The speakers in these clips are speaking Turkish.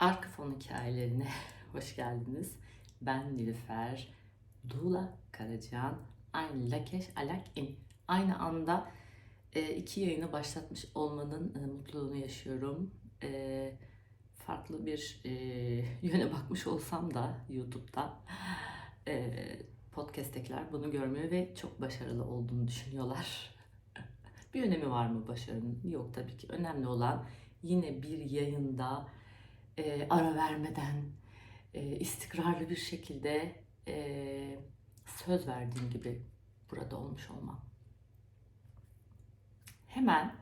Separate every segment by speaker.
Speaker 1: Arka fon hikayelerine hoş geldiniz. Ben Nilüfer, Dula Karacan, aynı Lakeş Alak in. Aynı anda e, iki yayını başlatmış olmanın e, mutluluğunu yaşıyorum. E, farklı bir yöne bakmış olsam da YouTube'da e, podcast'tekiler bunu görmüyor ve çok başarılı olduğunu düşünüyorlar. bir önemi var mı başarının? Yok tabii ki. Önemli olan yine bir yayında e, ara vermeden e, istikrarlı bir şekilde e, söz verdiğim gibi burada olmuş olmam. Hemen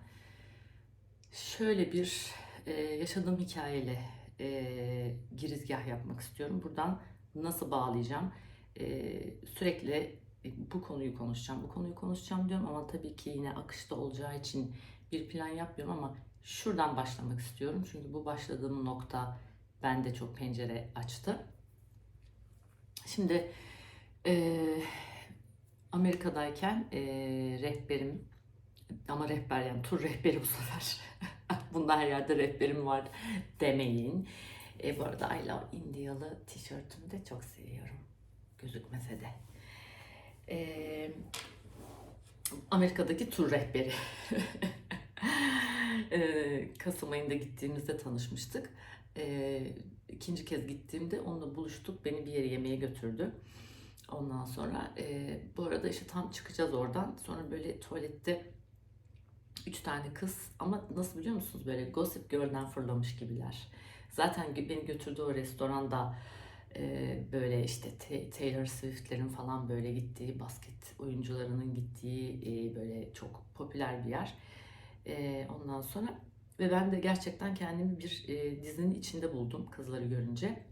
Speaker 1: şöyle bir e, yaşadığım hikayeyle e, girizgah yapmak istiyorum. Buradan nasıl bağlayacağım? E, sürekli bu konuyu konuşacağım, bu konuyu konuşacağım diyorum ama tabii ki yine akışta olacağı için bir plan yapmıyorum ama şuradan başlamak istiyorum. Çünkü bu başladığım nokta bende çok pencere açtı. Şimdi e, Amerika'dayken e, rehberim ama rehber yani tur rehberi bu sefer. Bunda her yerde rehberim var demeyin. E, bu arada I Love Indialı tişörtümü de çok seviyorum. Gözükmese de. E, Amerika'daki tur rehberi. Kasım ayında gittiğimizde tanışmıştık. E, ikinci kez gittiğimde onunla buluştuk. Beni bir yere yemeğe götürdü. Ondan sonra bu arada işte tam çıkacağız oradan. Sonra böyle tuvalette üç tane kız ama nasıl biliyor musunuz böyle Gossip Girl'den fırlamış gibiler. Zaten beni götürdüğü o restoranda böyle işte Ta- Taylor Swift'lerin falan böyle gittiği, basket oyuncularının gittiği böyle çok popüler bir yer. E, ondan sonra ve ben de gerçekten kendimi bir e, dizinin içinde buldum kızları görünce.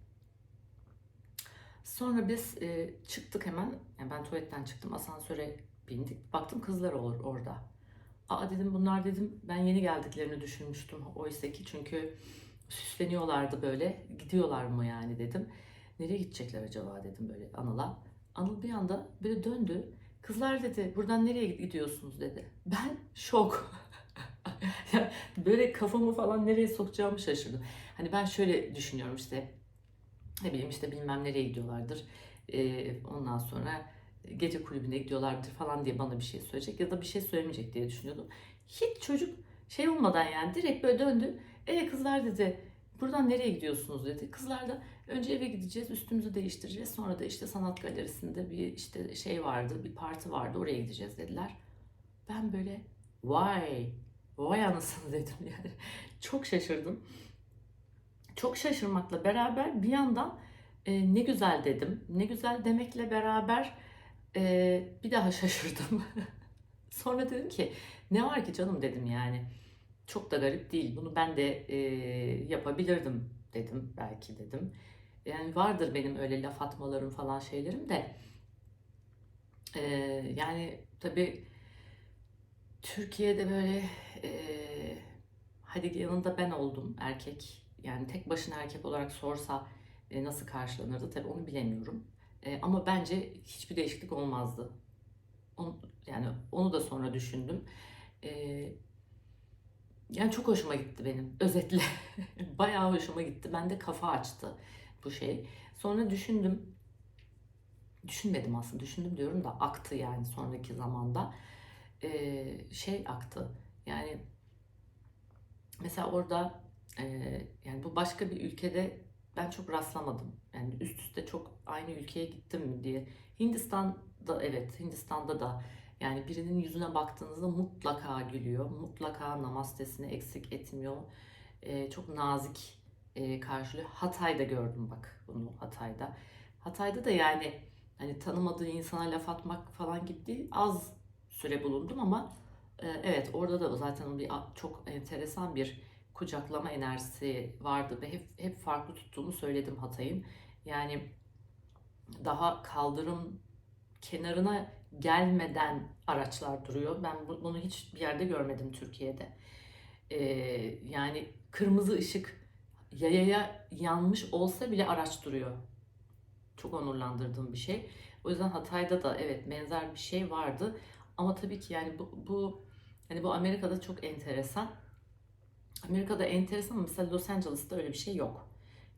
Speaker 1: Sonra biz e, çıktık hemen. Yani ben tuvaletten çıktım, asansöre bindik. Baktım kızlar olur orada. Aa dedim bunlar dedim ben yeni geldiklerini düşünmüştüm oysa ki çünkü süsleniyorlardı böyle. Gidiyorlar mı yani dedim. Nereye gidecekler acaba dedim böyle Anıl'a. Anıl bir anda böyle döndü. Kızlar dedi buradan nereye gidiyorsunuz dedi. Ben şok. Böyle kafamı falan nereye sokacağımı şaşırdım. Hani ben şöyle düşünüyorum işte ne bileyim işte bilmem nereye gidiyorlardır. Ee, ondan sonra gece kulübüne gidiyorlardır falan diye bana bir şey söyleyecek ya da bir şey söylemeyecek diye düşünüyordum. Hiç çocuk şey olmadan yani direkt böyle döndü. E kızlar dedi buradan nereye gidiyorsunuz dedi. Kızlar da önce eve gideceğiz üstümüzü değiştireceğiz sonra da işte sanat galerisinde bir işte şey vardı bir parti vardı oraya gideceğiz dediler. Ben böyle vay vay anasını dedim yani. Çok şaşırdım. Çok şaşırmakla beraber bir yandan e, ne güzel dedim. Ne güzel demekle beraber e, bir daha şaşırdım. Sonra dedim ki ne var ki canım dedim yani. Çok da garip değil. Bunu ben de e, yapabilirdim dedim belki dedim. Yani vardır benim öyle laf atmalarım falan şeylerim de. E, yani tabii Türkiye'de böyle e, hadi yanında ben oldum erkek. Yani tek başına erkek olarak sorsa e, nasıl karşılanırdı tabii onu bilemiyorum. E, ama bence hiçbir değişiklik olmazdı. Onu, yani onu da sonra düşündüm. E, yani çok hoşuma gitti benim özetle. Bayağı hoşuma gitti. Bende kafa açtı bu şey. Sonra düşündüm. Düşünmedim aslında. Düşündüm diyorum da aktı yani sonraki zamanda. E, şey aktı. Yani mesela orada e, yani bu başka bir ülkede ben çok rastlamadım. Yani üst üste çok aynı ülkeye gittim mi diye. Hindistan'da evet Hindistan'da da yani birinin yüzüne baktığınızda mutlaka gülüyor. Mutlaka namastesini eksik etmiyor. Ee, çok nazik e, karşılıyor. Hatay'da gördüm bak bunu Hatay'da. Hatay'da da yani hani tanımadığı insana laf atmak falan gibi değil. Az süre bulundum ama e, evet orada da zaten bir çok enteresan bir kucaklama enerjisi vardı ve hep, hep farklı tuttuğumu söyledim Hatay'ın. Yani daha kaldırım kenarına gelmeden araçlar duruyor. Ben bu- bunu hiç bir yerde görmedim Türkiye'de. Ee, yani kırmızı ışık yayaya yanmış olsa bile araç duruyor. Çok onurlandırdığım bir şey. O yüzden Hatay'da da evet benzer bir şey vardı. Ama tabii ki yani bu, bu hani bu Amerika'da çok enteresan. Amerika'da enteresan ama mesela Los Angeles'ta öyle bir şey yok.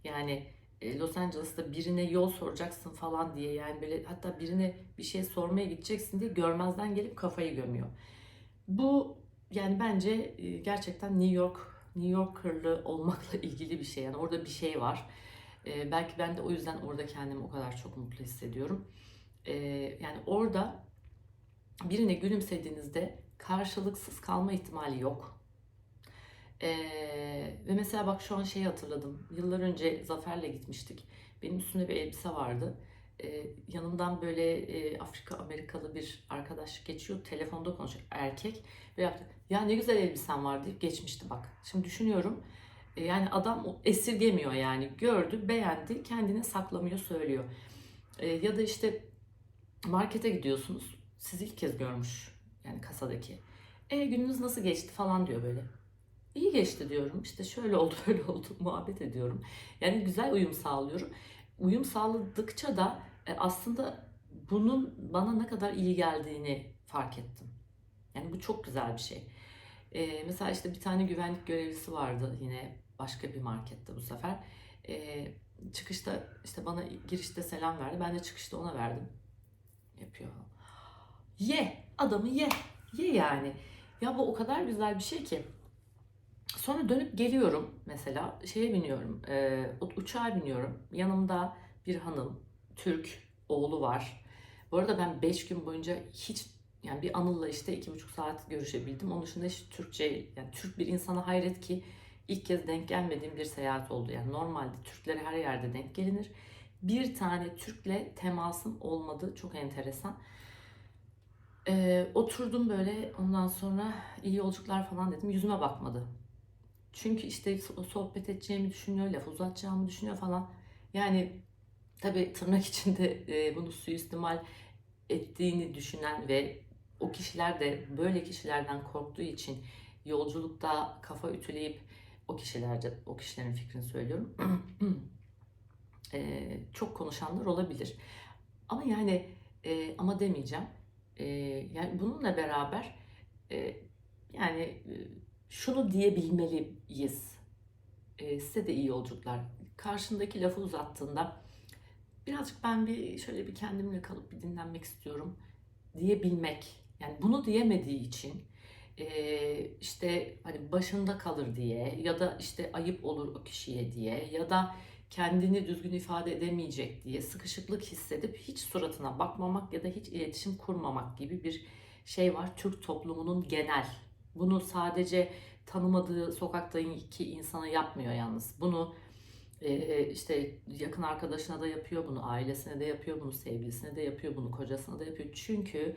Speaker 1: Yani e, Los Angeles'ta birine yol soracaksın falan diye yani böyle hatta birine bir şey sormaya gideceksin diye görmezden gelip kafayı gömüyor. Bu yani bence e, gerçekten New York New Yorker'lı olmakla ilgili bir şey. Yani orada bir şey var. E, belki ben de o yüzden orada kendimi o kadar çok mutlu hissediyorum. Yani orada birine gülümsediğinizde karşılıksız kalma ihtimali yok. E, ve mesela bak şu an şeyi hatırladım. Yıllar önce Zafer'le gitmiştik. Benim üstümde bir elbise vardı. E, yanımdan böyle e, Afrika Amerikalı bir arkadaş geçiyor. Telefonda konuşuyor. Erkek. Ve yaptı. Ya ne güzel elbisen var deyip geçmişti bak. Şimdi düşünüyorum. E, yani adam esirgemiyor yani. Gördü, beğendi, kendine saklamıyor, söylüyor. E, ya da işte markete gidiyorsunuz. Sizi ilk kez görmüş. Yani kasadaki. E gününüz nasıl geçti falan diyor böyle. İyi geçti diyorum. İşte şöyle oldu böyle oldu muhabbet ediyorum. Yani güzel uyum sağlıyorum. Uyum sağladıkça da e, aslında bunun bana ne kadar iyi geldiğini fark ettim. Yani bu çok güzel bir şey. E, mesela işte bir tane güvenlik görevlisi vardı yine başka bir markette bu sefer. E, çıkışta işte bana girişte selam verdi. Ben de çıkışta ona verdim. Yapıyor. Ye adamı ye. Ye yani. Ya bu o kadar güzel bir şey ki. Sonra dönüp geliyorum mesela şeye biniyorum, e, uçağa biniyorum. Yanımda bir hanım, Türk, oğlu var. Bu arada ben 5 gün boyunca hiç yani bir Anıl'la işte iki buçuk saat görüşebildim. Onun dışında hiç Türkçe yani Türk bir insana hayret ki ilk kez denk gelmediğim bir seyahat oldu. Yani normalde Türklere her yerde denk gelinir. Bir tane Türk'le temasım olmadı. Çok enteresan. E, oturdum böyle ondan sonra iyi yolculuklar falan dedim. Yüzüme bakmadı. Çünkü işte so- sohbet edeceğimi düşünüyor, laf uzatacağımı düşünüyor falan. Yani tabii tırnak içinde e, bunu suistimal ettiğini düşünen ve o kişiler de böyle kişilerden korktuğu için yolculukta kafa ütüleyip o kişilerce o kişilerin fikrini söylüyorum. e, çok konuşanlar olabilir. Ama yani e, ama demeyeceğim. E, yani bununla beraber e, yani e, şunu diyebilmeliyiz. E, size de iyi yolculuklar. Karşındaki lafı uzattığında birazcık ben bir şöyle bir kendimle kalıp bir dinlenmek istiyorum diyebilmek. Yani bunu diyemediği için e, işte hani başında kalır diye ya da işte ayıp olur o kişiye diye ya da kendini düzgün ifade edemeyecek diye sıkışıklık hissedip hiç suratına bakmamak ya da hiç iletişim kurmamak gibi bir şey var Türk toplumunun genel. Bunu sadece tanımadığı sokaktaki insana yapmıyor yalnız. Bunu e, işte yakın arkadaşına da yapıyor bunu, ailesine de yapıyor bunu, sevgilisine de yapıyor bunu, kocasına da yapıyor. Çünkü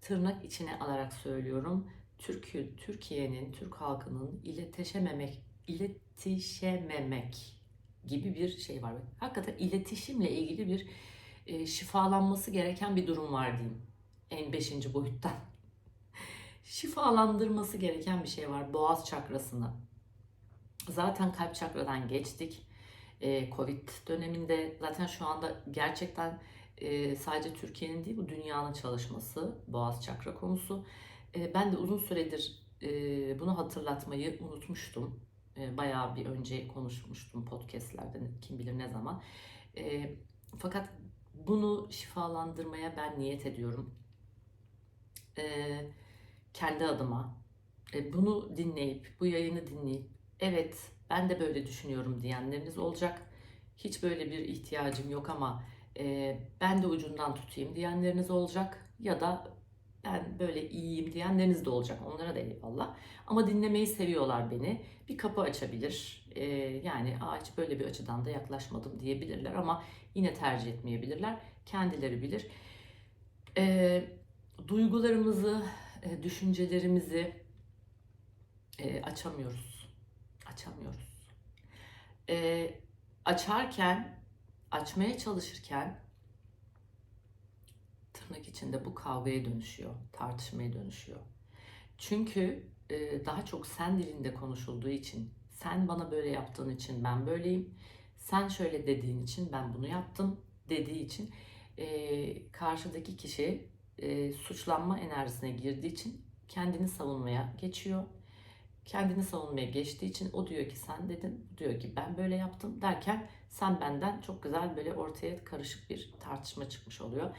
Speaker 1: tırnak içine alarak söylüyorum. Türkiye, Türkiye'nin, Türk halkının iletişememek, iletişememek gibi bir şey var. Hakikaten iletişimle ilgili bir e, şifalanması gereken bir durum var diyeyim. En beşinci boyuttan. Şifalandırması gereken bir şey var. Boğaz çakrasını. Zaten kalp çakradan geçtik. Ee, Covid döneminde zaten şu anda gerçekten e, sadece Türkiye'nin değil bu dünyanın çalışması boğaz çakra konusu. E, ben de uzun süredir e, bunu hatırlatmayı unutmuştum. E, bayağı bir önce konuşmuştum podcastlerde kim bilir ne zaman. E, fakat bunu şifalandırmaya ben niyet ediyorum. E, kendi adıma. E, bunu dinleyip, bu yayını dinleyip, evet ben de böyle düşünüyorum diyenleriniz olacak. Hiç böyle bir ihtiyacım yok ama e, ben de ucundan tutayım diyenleriniz olacak. Ya da ben böyle iyiyim diyenleriniz de olacak. Onlara da eyvallah. Ama dinlemeyi seviyorlar beni. Bir kapı açabilir. E, yani hiç böyle bir açıdan da yaklaşmadım diyebilirler ama yine tercih etmeyebilirler. Kendileri bilir. E, duygularımızı, e, düşüncelerimizi e, açamıyoruz. Açamıyoruz. E, açarken, açmaya çalışırken tırnak içinde bu kavgaya dönüşüyor, tartışmaya dönüşüyor. Çünkü e, daha çok sen dilinde konuşulduğu için, sen bana böyle yaptığın için ben böyleyim, sen şöyle dediğin için ben bunu yaptım dediği için e, karşıdaki kişi e, suçlanma enerjisine girdiği için kendini savunmaya geçiyor. kendini savunmaya geçtiği için o diyor ki sen dedin, diyor ki ben böyle yaptım derken sen benden çok güzel böyle ortaya karışık bir tartışma çıkmış oluyor.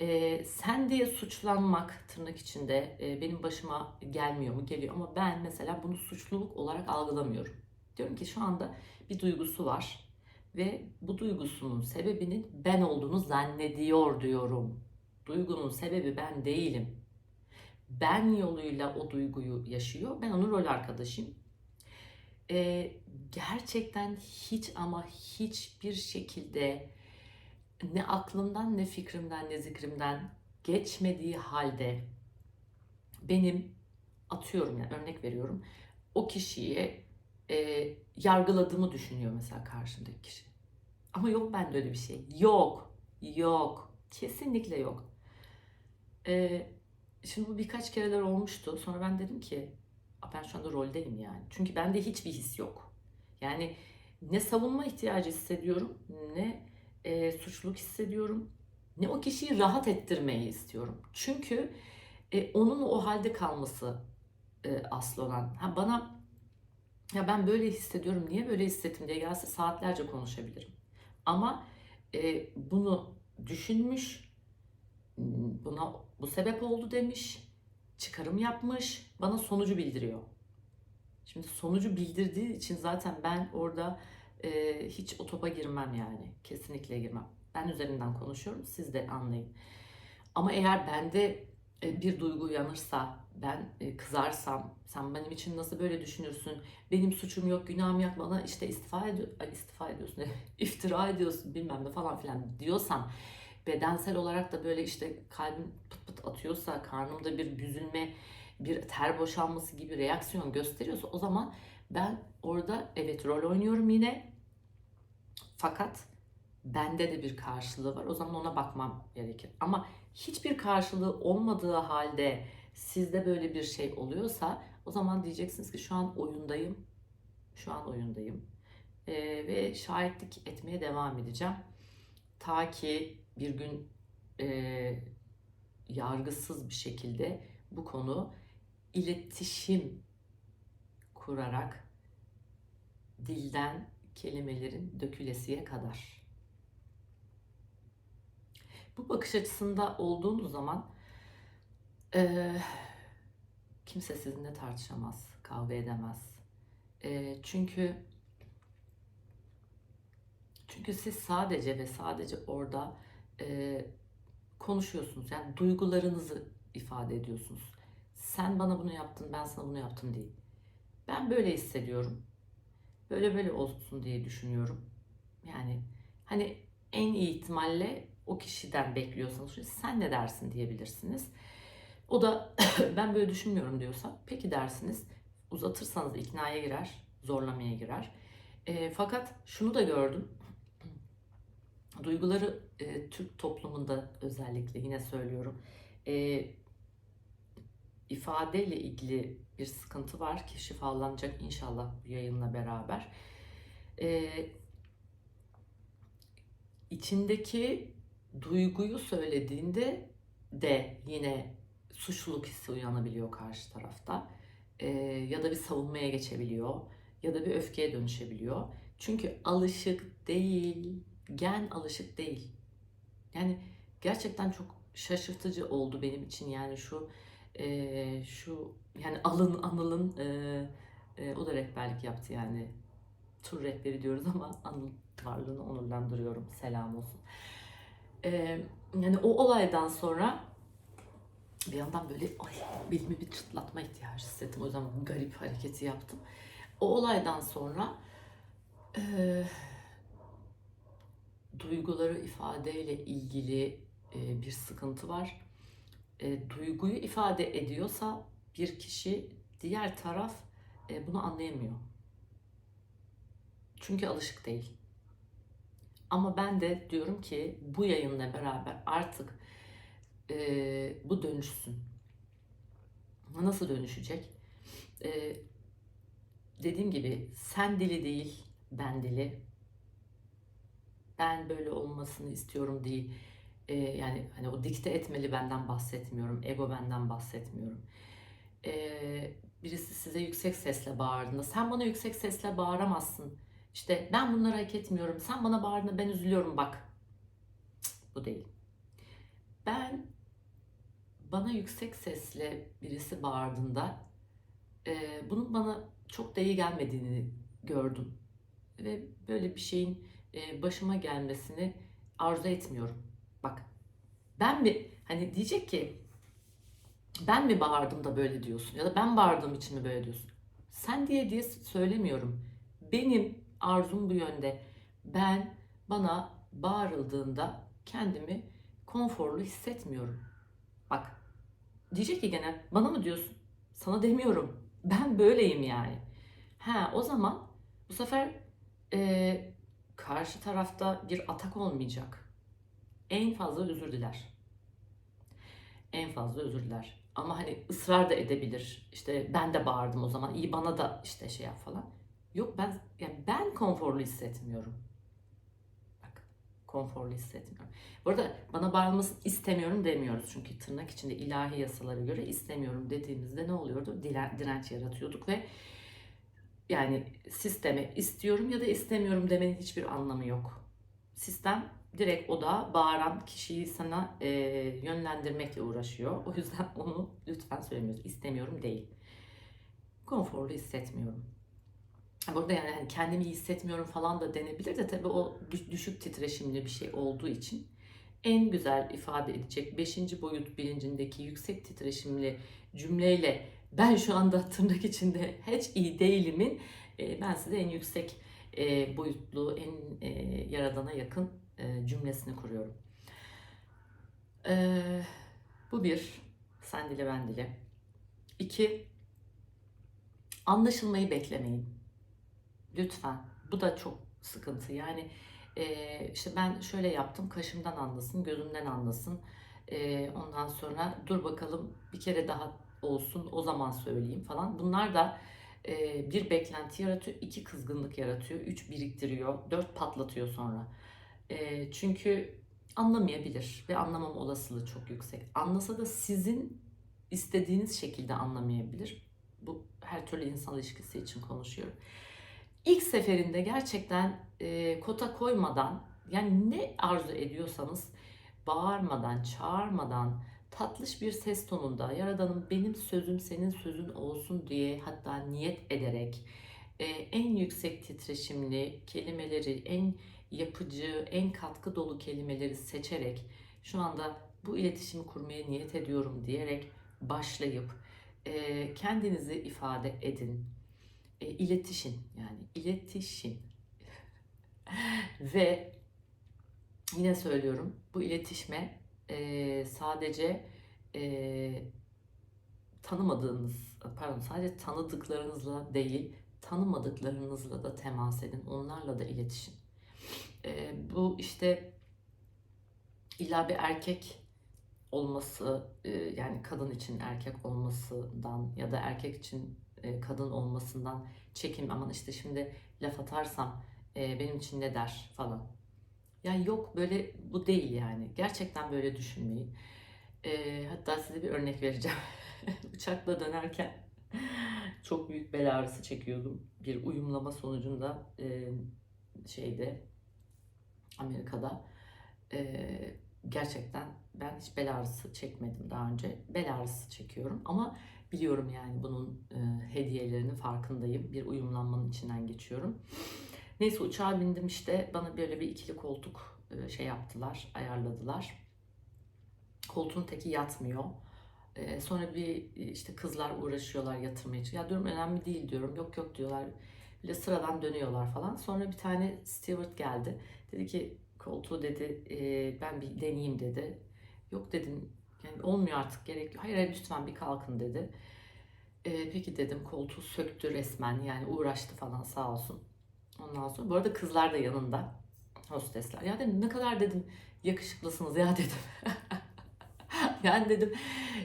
Speaker 1: Ee, sen diye suçlanmak tırnak içinde e, benim başıma gelmiyor mu? Geliyor ama ben mesela bunu suçluluk olarak algılamıyorum. Diyorum ki şu anda bir duygusu var ve bu duygusunun sebebinin ben olduğunu zannediyor diyorum. Duygunun sebebi ben değilim. Ben yoluyla o duyguyu yaşıyor. Ben onun rol arkadaşıyım. Ee, gerçekten hiç ama hiçbir şekilde ne aklımdan ne fikrimden ne zikrimden geçmediği halde benim atıyorum yani örnek veriyorum o kişiyi e, yargıladığımı düşünüyor mesela karşımdaki kişi. Ama yok bende öyle bir şey. Yok. Yok. Kesinlikle yok. E, şimdi bu birkaç kereler olmuştu. Sonra ben dedim ki "Aa, ben şu anda roldeyim yani. Çünkü bende hiçbir his yok. Yani ne savunma ihtiyacı hissediyorum ne e, suçluluk hissediyorum ne o kişiyi rahat ettirmeyi istiyorum. Çünkü e, onun o halde kalması e, asıl olan. Ha, bana ya ben böyle hissediyorum, niye böyle hissettim diye gelse saatlerce konuşabilirim. Ama e, bunu düşünmüş, buna bu sebep oldu demiş, çıkarım yapmış, bana sonucu bildiriyor. Şimdi sonucu bildirdiği için zaten ben orada e, hiç o topa girmem yani. Kesinlikle girmem. Ben üzerinden konuşuyorum, siz de anlayın. Ama eğer bende e, bir duygu uyanırsa, ben e, kızarsam, sen benim için nasıl böyle düşünürsün, benim suçum yok, günahım yok, bana işte istifa, ediyor, istifa ediyorsun, iftira ediyorsun bilmem ne falan filan diyorsam, bedensel olarak da böyle işte kalbim pıt pıt atıyorsa, karnımda bir büzülme, bir ter boşalması gibi reaksiyon gösteriyorsa o zaman ben orada evet rol oynuyorum yine fakat bende de bir karşılığı var. O zaman ona bakmam gerekir. Ama hiçbir karşılığı olmadığı halde sizde böyle bir şey oluyorsa o zaman diyeceksiniz ki şu an oyundayım. Şu an oyundayım. Ee, ve şahitlik etmeye devam edeceğim. Ta ki bir gün e, yargısız bir şekilde bu konu iletişim kurarak dilden kelimelerin dökülesiye kadar. Bu bakış açısında olduğunuz zaman eee, kimse sizinle tartışamaz, kavga edemez. Eee, çünkü çünkü siz sadece ve sadece orada eee, konuşuyorsunuz. Yani duygularınızı ifade ediyorsunuz. Sen bana bunu yaptın, ben sana bunu yaptım değil. Ben böyle hissediyorum. Böyle böyle olsun diye düşünüyorum. Yani hani en iyi ihtimalle o kişiden bekliyorsanız sen ne dersin diyebilirsiniz. O da ben böyle düşünmüyorum diyorsa peki dersiniz. Uzatırsanız iknaya girer, zorlamaya girer. E, fakat şunu da gördüm. Duyguları e, Türk toplumunda özellikle yine söylüyorum. E, ifadeyle ilgili bir sıkıntı var ki şifalanacak inşallah bu yayınla beraber. Ee, içindeki duyguyu söylediğinde de yine suçluluk hissi uyanabiliyor karşı tarafta. Ee, ya da bir savunmaya geçebiliyor ya da bir öfkeye dönüşebiliyor. Çünkü alışık değil, gen alışık değil. Yani gerçekten çok şaşırtıcı oldu benim için yani şu e, şu yani alın anılın e, e, o da rehberlik yaptı yani tur rehberi diyoruz ama anıl varlığını onurlandırıyorum selam olsun. E, yani o olaydan sonra bir yandan böyle ay belimi bir çıtlatma ihtiyacı hissettim o yüzden garip hareketi yaptım. O olaydan sonra e, duyguları ifadeyle ilgili e, bir sıkıntı var e, duyguyu ifade ediyorsa bir kişi diğer taraf e, bunu anlayamıyor. Çünkü alışık değil. Ama ben de diyorum ki bu yayınla beraber artık e, bu dönüşsün. Nasıl dönüşecek? E, dediğim gibi sen dili değil, ben dili. Ben böyle olmasını istiyorum değil e, yani hani o dikte etmeli benden bahsetmiyorum. Ego benden bahsetmiyorum. E, birisi size yüksek sesle bağırdığında sen bana yüksek sesle bağıramazsın. İşte ben bunları hak etmiyorum. Sen bana bağırdığında ben üzülüyorum bak. Cık, bu değil. Ben bana yüksek sesle birisi bağırdığında e, bunun bana çok da iyi gelmediğini gördüm. Ve böyle bir şeyin başıma gelmesini arzu etmiyorum. Bak ben mi hani diyecek ki ben mi bağırdım da böyle diyorsun ya da ben bağırdığım için mi böyle diyorsun? Sen diye diye söylemiyorum. Benim arzum bu yönde. Ben bana bağırıldığında kendimi konforlu hissetmiyorum. Bak diyecek ki gene bana mı diyorsun? Sana demiyorum. Ben böyleyim yani. Ha o zaman bu sefer e, karşı tarafta bir atak olmayacak. En fazla özür diler. En fazla özür diler. Ama hani ısrar da edebilir. İşte ben de bağırdım o zaman. iyi bana da işte şey yap falan. Yok ben yani ben konforlu hissetmiyorum. Bak konforlu hissetmiyorum. Bu arada bana bağırmasını istemiyorum demiyoruz. Çünkü tırnak içinde ilahi yasalara göre istemiyorum dediğimizde ne oluyordu? Diren- direnç yaratıyorduk ve yani sisteme istiyorum ya da istemiyorum demenin hiçbir anlamı yok. Sistem direkt o da bağıran kişiyi sana e, yönlendirmekle uğraşıyor. O yüzden onu lütfen söylemiyoruz. İstemiyorum değil. Konforlu hissetmiyorum. Burada yani hani kendimi iyi hissetmiyorum falan da denebilir de tabii o düş- düşük titreşimli bir şey olduğu için en güzel ifade edecek 5. boyut bilincindeki yüksek titreşimli cümleyle ben şu anda tırnak içinde hiç iyi değilimin e, ben size en yüksek e, boyutlu, en e, yaradana yakın e, cümlesini kuruyorum. E, bu bir, sen dile ben dile. İki, anlaşılmayı beklemeyin. Lütfen. Bu da çok sıkıntı. Yani e, işte ben şöyle yaptım, kaşımdan anlasın, gözümden anlasın. E, ondan sonra dur bakalım bir kere daha olsun, o zaman söyleyeyim falan. Bunlar da e, bir beklenti yaratıyor, iki kızgınlık yaratıyor, üç biriktiriyor, dört patlatıyor sonra. E, çünkü anlamayabilir ve anlamam olasılığı çok yüksek. Anlasa da sizin istediğiniz şekilde anlamayabilir. Bu her türlü insan ilişkisi için konuşuyorum. İlk seferinde gerçekten e, kota koymadan yani ne arzu ediyorsanız bağırmadan, çağırmadan, tatlış bir ses tonunda Yaradan'ım benim sözüm senin sözün olsun diye hatta niyet ederek en yüksek titreşimli kelimeleri, en yapıcı, en katkı dolu kelimeleri seçerek şu anda bu iletişimi kurmaya niyet ediyorum diyerek başlayıp e, kendinizi ifade edin. E, iletişin yani iletişin. Ve yine söylüyorum bu iletişme e, sadece e, tanımadığınız pardon sadece tanıdıklarınızla değil tanımadıklarınızla da temas edin. Onlarla da iletişin. E, bu işte illa bir erkek olması e, yani kadın için erkek olmasından ya da erkek için e, kadın olmasından çekin aman işte şimdi laf atarsam e, benim için ne der falan. Ya yok böyle bu değil yani. Gerçekten böyle düşünmeyin. E, hatta size bir örnek vereceğim. Uçakla dönerken çok büyük bel ağrısı çekiyordum. Bir uyumlama sonucunda e, şeyde Amerika'da e, gerçekten ben hiç bel ağrısı çekmedim daha önce. Bel ağrısı çekiyorum ama biliyorum yani bunun e, hediyelerinin farkındayım. Bir uyumlanmanın içinden geçiyorum. Neyse uçağa bindim işte bana böyle bir ikili koltuk e, şey yaptılar, ayarladılar. Koltuğun teki yatmıyor. E, sonra bir işte kızlar uğraşıyorlar yatırmaya. Ya diyorum önemli değil diyorum. Yok yok diyorlar. Böyle sıradan dönüyorlar falan. Sonra bir tane steward geldi. Dedi ki koltuğu dedi e, ben bir deneyeyim dedi. Yok dedim yani olmuyor artık gerek yok. Hayır hayır lütfen bir kalkın dedi. E, peki dedim koltuğu söktü resmen yani uğraştı falan sağ olsun. Ondan sonra bu arada kızlar da yanında hostesler. Ya dedim ne kadar dedim yakışıklısınız ya dedim. yani dedim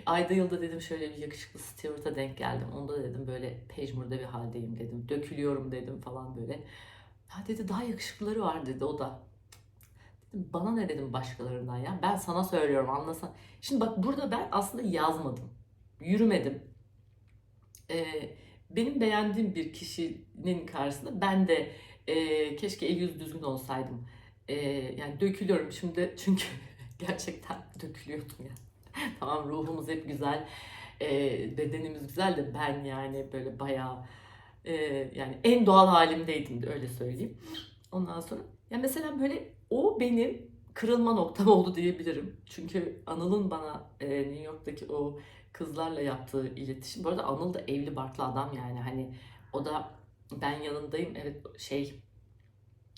Speaker 1: ayda yılda dedim şöyle bir yakışıklı steward'a denk geldim. Onda dedim böyle pejmurde bir haldeyim dedim. Dökülüyorum dedim falan böyle. Ha dedi daha yakışıklıları var dedi o da. Dedim bana ne dedim başkalarından ya. Ben sana söylüyorum anlasan. Şimdi bak burada ben aslında yazmadım. Yürümedim. e, benim beğendiğim bir kişinin karşısında ben de e, keşke el yüz düzgün olsaydım. E, yani dökülüyorum şimdi çünkü gerçekten dökülüyordum ya. tamam ruhumuz hep güzel, e, bedenimiz güzel de ben yani böyle bayağı e, yani en doğal halimdeydim de öyle söyleyeyim. Ondan sonra ya mesela böyle o benim kırılma noktam oldu diyebilirim. Çünkü Anıl'ın bana e, New York'taki o kızlarla yaptığı iletişim. Bu arada Anıl da evli barklı adam yani hani o da ben yanındayım evet şey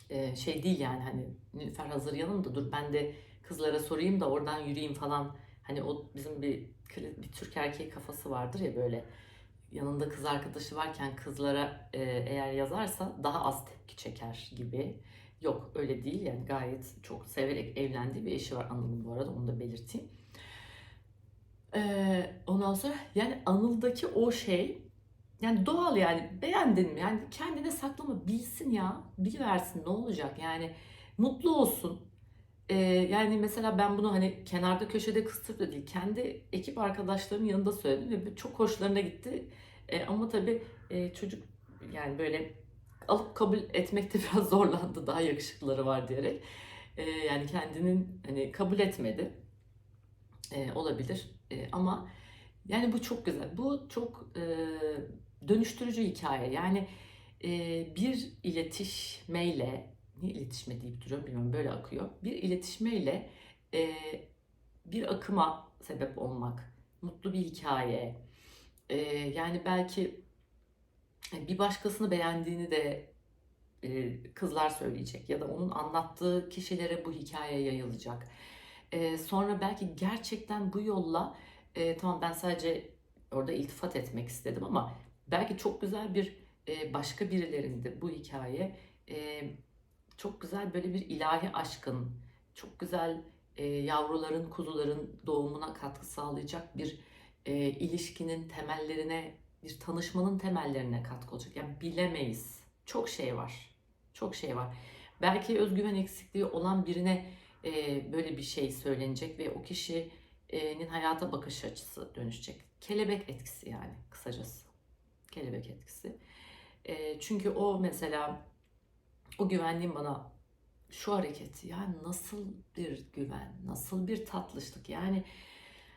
Speaker 1: e, şey değil yani hani Nilüfer hazır yanımda dur ben de kızlara sorayım da oradan yürüyeyim falan. Hani o bizim bir bir Türk erkeği kafası vardır ya böyle yanında kız arkadaşı varken kızlara e, eğer yazarsa daha az tepki çeker gibi. Yok öyle değil yani gayet çok severek evlendiği bir eşi var Anıl'ın bu arada onu da belirteyim. Ee, ondan sonra yani Anıl'daki o şey yani doğal yani beğendin mi? Yani kendine saklama bilsin ya. Biliversin ne olacak yani mutlu olsun. Ee, yani mesela ben bunu hani kenarda köşede kıstırıp da değil kendi ekip arkadaşlarımın yanında söyledim ve çok hoşlarına gitti. Ee, ama tabii e, çocuk yani böyle alıp kabul etmekte biraz zorlandı daha yakışıklıları var diyerek. Ee, yani kendinin hani kabul etmedi. Ee, olabilir. Ee, ama yani bu çok güzel. Bu çok e, dönüştürücü hikaye. Yani e, bir iletişmeyle, niye iletişme deyip duruyorum bilmiyorum böyle akıyor. Bir iletişmeyle e, bir akıma sebep olmak, mutlu bir hikaye. E, yani belki bir başkasını beğendiğini de e, kızlar söyleyecek ya da onun anlattığı kişilere bu hikaye yayılacak. E, sonra belki gerçekten bu yolla e, tamam ben sadece orada iltifat etmek istedim ama belki çok güzel bir e, başka birilerinde bu hikaye e, çok güzel böyle bir ilahi aşkın, çok güzel e, yavruların, kuzuların doğumuna katkı sağlayacak bir e, ilişkinin temellerine, bir tanışmanın temellerine katkı olacak. Yani bilemeyiz. Çok şey var. Çok şey var. Belki özgüven eksikliği olan birine e, böyle bir şey söylenecek ve o kişinin hayata bakış açısı dönüşecek. Kelebek etkisi yani kısacası. Kelebek etkisi. E, çünkü o mesela o güvenliğin bana şu hareketi yani nasıl bir güven, nasıl bir tatlışlık yani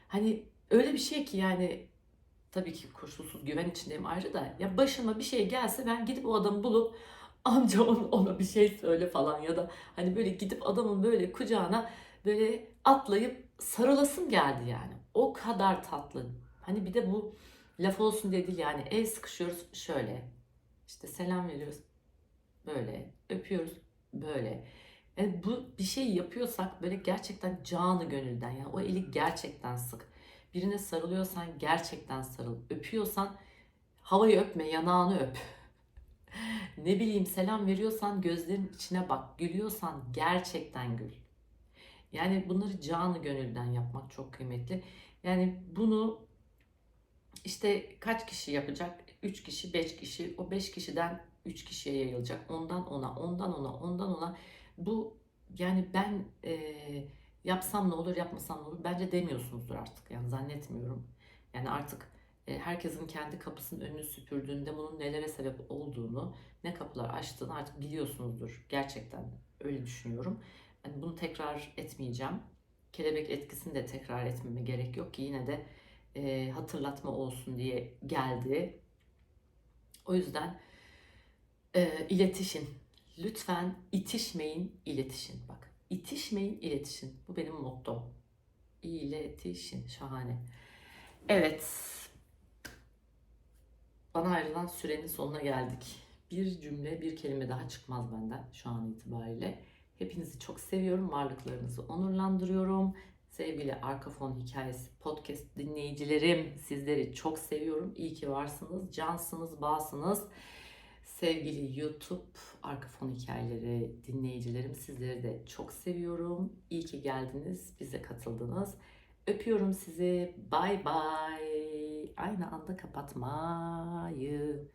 Speaker 1: hani öyle bir şey ki yani tabii ki koşulsuz güven içindeyim ayrı da ya başıma bir şey gelse ben gidip o adamı bulup amca ona bir şey söyle falan ya da hani böyle gidip adamın böyle kucağına böyle atlayıp sarılasım geldi yani. O kadar tatlı. Hani bir de bu laf olsun değil yani el sıkışıyoruz şöyle. İşte selam veriyoruz böyle. Öpüyoruz böyle. Yani bu bir şey yapıyorsak böyle gerçekten canı gönülden yani o eli gerçekten sık. Birine sarılıyorsan gerçekten sarıl. Öpüyorsan havayı öpme, yanağını öp. ne bileyim selam veriyorsan gözlerin içine bak. Gülüyorsan gerçekten gül. Yani bunları canı gönülden yapmak çok kıymetli. Yani bunu işte kaç kişi yapacak? 3 kişi, 5 kişi. O 5 kişiden 3 kişiye yayılacak. Ondan ona, ondan ona, ondan ona. Bu yani ben e, yapsam ne olur, yapmasam ne olur? Bence demiyorsunuzdur artık. Yani zannetmiyorum. Yani artık e, herkesin kendi kapısının önünü süpürdüğünde bunun nelere sebep olduğunu, ne kapılar açtığını artık biliyorsunuzdur. Gerçekten öyle düşünüyorum. Yani bunu tekrar etmeyeceğim. Kelebek etkisini de tekrar etmeme gerek yok ki yine de e, hatırlatma olsun diye geldi. O yüzden e, iletişin. Lütfen itişmeyin, iletişin. Bak, itişmeyin, iletişin. Bu benim motto. İletişin. Şahane. Evet. Bana ayrılan sürenin sonuna geldik. Bir cümle, bir kelime daha çıkmaz benden şu an itibariyle. Hepinizi çok seviyorum. Varlıklarınızı onurlandırıyorum. Sevgili Arka Fon Hikayesi podcast dinleyicilerim sizleri çok seviyorum. İyi ki varsınız. Cansınız, bağsınız. Sevgili YouTube Arka Fon Hikayeleri dinleyicilerim sizleri de çok seviyorum. İyi ki geldiniz, bize katıldınız. Öpüyorum sizi. Bay bay. Aynı anda kapatmayı.